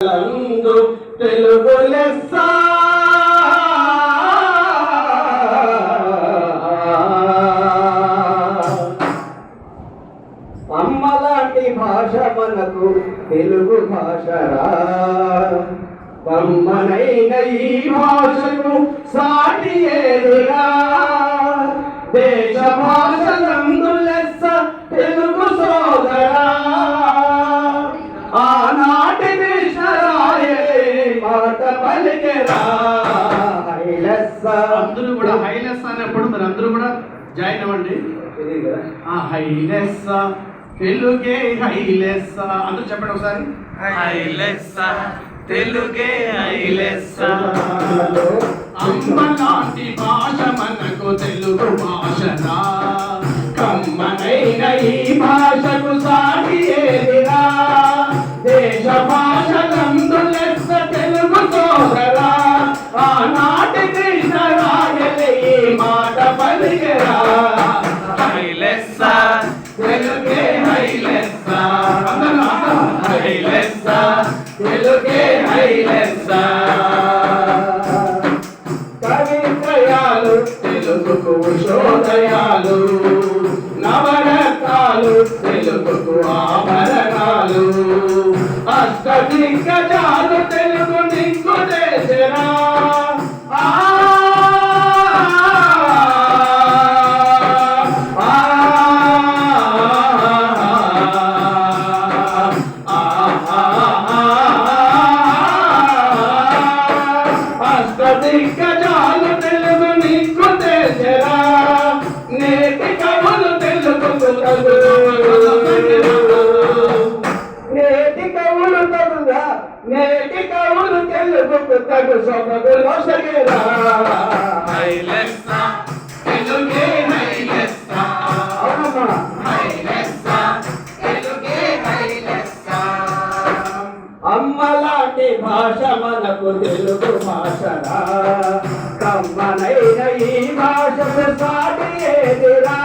లందు తెలుగు లెస్స అమ్మలాంటి భాష మనకు తెలుగు భాషరా కమ్మనైన ఈ భాషకు సాటి ఏదిరా దేశ భాషలందు అందరూ కూడా హైలెస్ అనేప్పుడు మీరు అందరూ కూడా జాయిన్ అవ్వండి. ఇది కదా? ఆ హైలెస్ తెలుగే హైలెస్ అందరూ చెప్పండి ఒకసారి. హైలెస్స తెలుగే హైలెస్స. అమ్మ లాంటి భాష మనకు తెలుగు భాషరా. కమ్మనైన ఈ భాషకు హైలెస్స? తెలుగే హైలెస్స? కవిత్రయాలు తెలుగుకు శోధయాలు నవరత్నాలు తెలుగుకు ఆభరణాలు అష్ట కవులు తగుగా నేటి కవులు తెలుగుకు తగు సొగగులో సగిరా అమ్మలాంటి భాష మనకు తెలుగు భాషరా. కమ్మనైన ఈ భాష సాటి ఎదురా